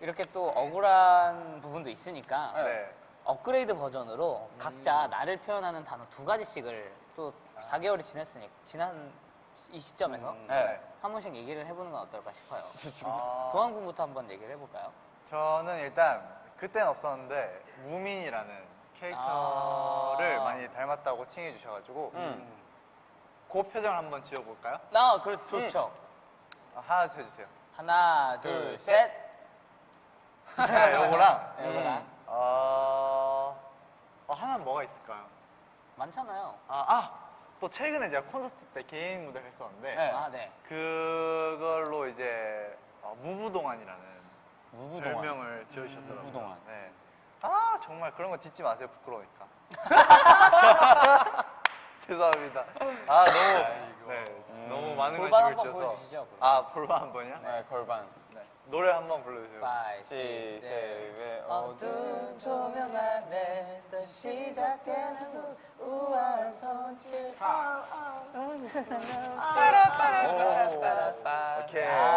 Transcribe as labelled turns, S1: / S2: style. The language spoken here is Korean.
S1: 이렇게 또 억울한 부분도 있으니까
S2: 네.
S1: 업그레이드 버전으로 각자 나를 표현하는 단어 두 가지씩을 또 4개월이 지났으니 지난 이 시점에서
S2: 네.
S1: 한 번씩 얘기를 해보는 건 어떨까 싶어요.
S2: 아,
S1: 도한 군부터 한번 얘기를 해볼까요?
S2: 저는 일단 그때는 없었는데 무민이라는 캐릭터를
S1: 아.
S2: 많이 닮았다고 칭해 주셔가지고
S1: 음.
S2: 그 표정 한번 지어볼까요?
S1: 나 그래 좋죠.
S2: 아, 하나 더 해주세요.
S1: 하나 둘
S2: 둘,
S1: 셋.
S2: 네, 요거랑
S1: 네, 이거랑
S2: 어, 어, 하나는 뭐가 있을까요?
S1: 많잖아요.
S2: 아, 아, 또 최근에 제가 콘서트 때 개인 무대를 했었는데
S3: 네.
S1: 아 네.
S2: 그걸로 이제 어, 무부동안이라는
S3: 무부동안.
S2: 별명을 지어주셨더라고요.
S3: 무부동안.
S2: 네. 아 정말 그런 거 짓지 마세요 부끄러우니까. 죄송합니다. 아 너무 네, 너무 많은 걸
S1: 골반 한번. 보여주시죠. 골반.
S2: 아 볼반 한 번이요?
S3: 네, 골반.
S2: 네. 노래 한 번 불러주세요.
S1: 파이
S3: 시세의
S1: 어두운 조명 아래 또 시작되는 우아한 손짓
S2: 오케이.
S1: 아,